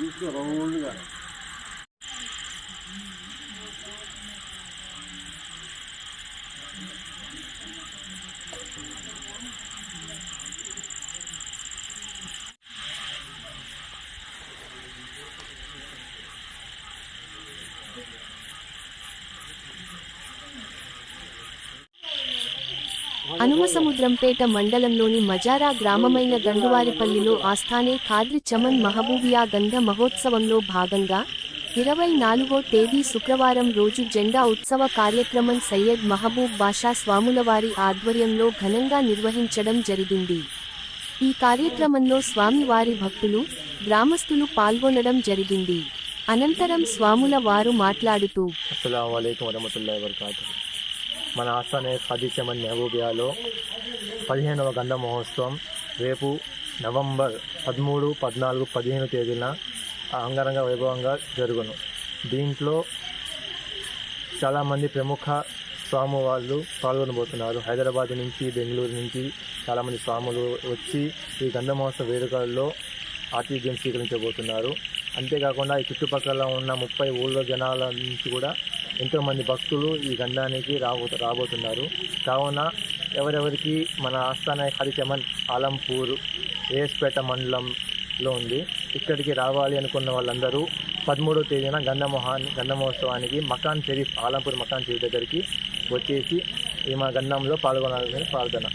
이거 어울리가. అనుమసముద్రంపేట మండలంలోని మజారా గ్రామమైన గండువారిపల్లిలో ఆస్థానే ఖాద్రి చమన్ మహబూబియా గంధ మహోత్సవంలో భాగంగా ఇరవై నాలుగో తేదీ శుక్రవారం రోజు జెండా ఉత్సవ కార్యక్రమం సయ్యద్ మహబూబ్ బాషా స్వాములవారి ఆధ్వర్యంలో ఘనంగా నిర్వహించడం జరిగింది. ఈ కార్యక్రమంలో స్వామివారి భక్తులు గ్రామస్తులు పాల్గొనడం జరిగింది. అనంతరం స్వాముల వారు మాట్లాడుతూ మన ఆస్థానే ఖాదీ చమన్ పదిహేనవ గంధ మహోత్సవం రేపు నవంబర్ పదమూడు పద్నాలుగు పదిహేను తేదీన అంగరంగ వైభవంగా జరుగును. దీంట్లో చాలామంది ప్రముఖ స్వాము వాళ్ళు పాల్గొనబోతున్నారు. హైదరాబాద్ నుంచి బెంగళూరు నుంచి చాలామంది స్వాములు వచ్చి ఈ గంధ మహోత్సవ వేడుకల్లో ఆతిథ్యం స్వీకరించబోతున్నారు. అంతేకాకుండా ఈ చుట్టుపక్కల ఉన్న ముప్పై ఊళ్ళో జనాల నుంచి కూడా ఎంతోమంది భక్తులు ఈ గంధానికి రాబో రాబోతున్నారు. కావున ఎవరెవరికి మన ఆస్థాన హరిచమన్ ఆలంపూర్ ఏఎస్పేట మండలంలో ఉంది. ఇక్కడికి రావాలి అనుకున్న వాళ్ళందరూ పదమూడో తేదీన గంధమోహాన్ని గంధమహోత్సవానికి మకాన్ షరీఫ్ ఆలంపూర్ మకాన్ షరీఫ్ దగ్గరికి వచ్చేసి ఈ మా గంధంలో పాల్గొనాలని ప్రార్థన.